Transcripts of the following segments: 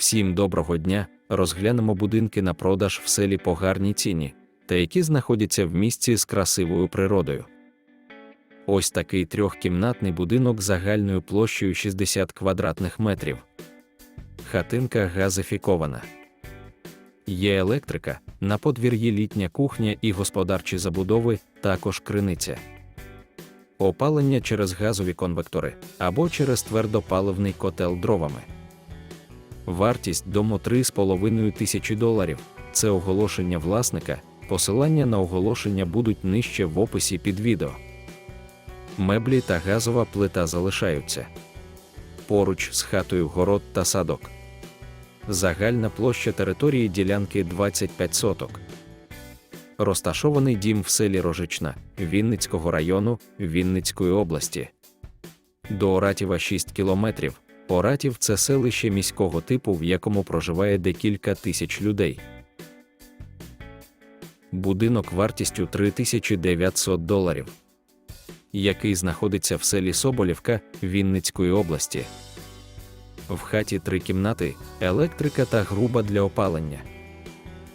Всім доброго дня! Розглянемо будинки на продаж в селі по гарній ціні, та які знаходяться в місті з красивою природою. Ось такий трьохкімнатний будинок загальною площею 60 квадратних метрів. Хатинка газифікована. Є електрика, на подвір'ї літня кухня і господарчі забудови, також криниця. Опалення через газові конвектори або через твердопаливний котел дровами. Вартість дому 3,5 тисячі доларів. Це оголошення власника. Посилання на оголошення будуть нижче в описі під відео. Меблі та газова плита залишаються. Поруч з хатою город та садок. Загальна площа території ділянки 25 соток. Розташований дім в селі Рожична Вінницького району Вінницької області. До Оратіва 6 кілометрів. Оратів це селище міського типу, в якому проживає декілька тисяч людей. Будинок вартістю 3900 доларів, який знаходиться в селі Соболівка Вінницької області. В хаті три кімнати, електрика та груба для опалення.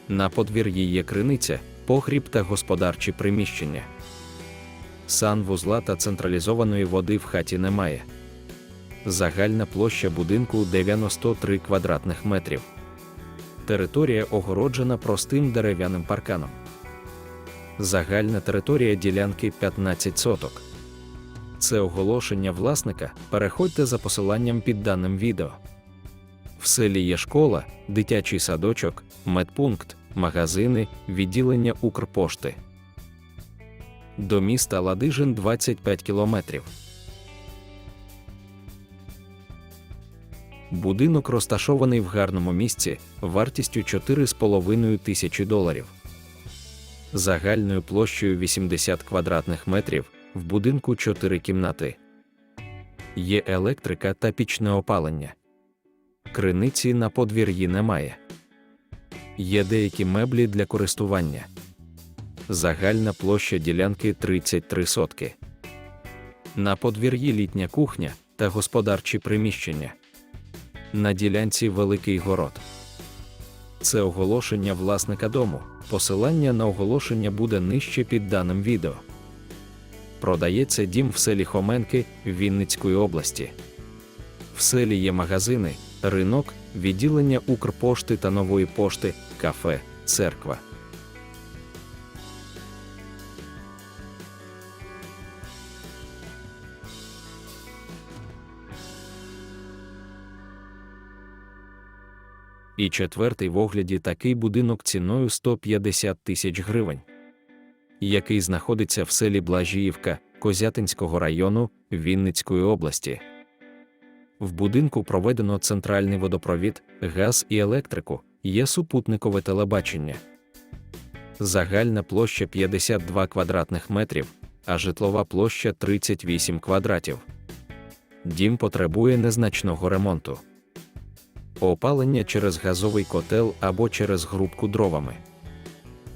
На подвір'ї є криниця, погріб та господарчі приміщення. Санвузла та централізованої води в хаті немає. Загальна площа будинку 93 квадратних метрів. Територія огороджена простим дерев'яним парканом. Загальна територія ділянки 15 соток. Це оголошення власника. Переходьте за посиланням під даним відео. В селі є школа, дитячий садочок, медпункт, магазини, відділення Укрпошти. До міста Ладижин 25 кілометрів. Будинок розташований в гарному місці вартістю 4,5 тисячі доларів. Загальною площею 80 квадратних метрів, в будинку 4 кімнати. Є електрика та пічне опалення. Криниці на подвір'ї немає. Є деякі меблі для користування. Загальна площа ділянки 33 сотки. На подвір'ї літня кухня та господарчі приміщення. На ділянці великий город. Це оголошення власника дому. Посилання на оголошення буде нижче під даним відео. Продається дім в селі Хоменки Вінницької області. В селі є магазини, ринок, відділення Укрпошти та нової пошти, кафе, церква. І четвертий в огляді такий будинок ціною 150 тисяч гривень, який знаходиться в селі Блажіївка Козятинського району Вінницької області. В будинку проведено центральний водопровід, газ і електрику, є супутникове телебачення. Загальна площа 52 квадратних метрів, а житлова площа 38 квадратів. Дім потребує незначного ремонту опалення через газовий котел або через грубку дровами.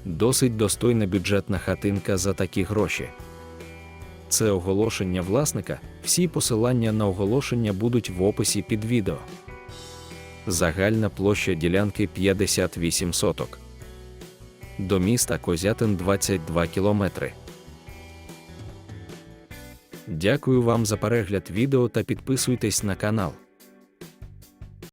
Досить достойна бюджетна хатинка за такі гроші. Це оголошення власника. Всі посилання на оголошення будуть в описі під відео. Загальна площа ділянки 58 соток. До міста Козятин 22 кілометри. Дякую вам за перегляд відео та підписуйтесь на канал.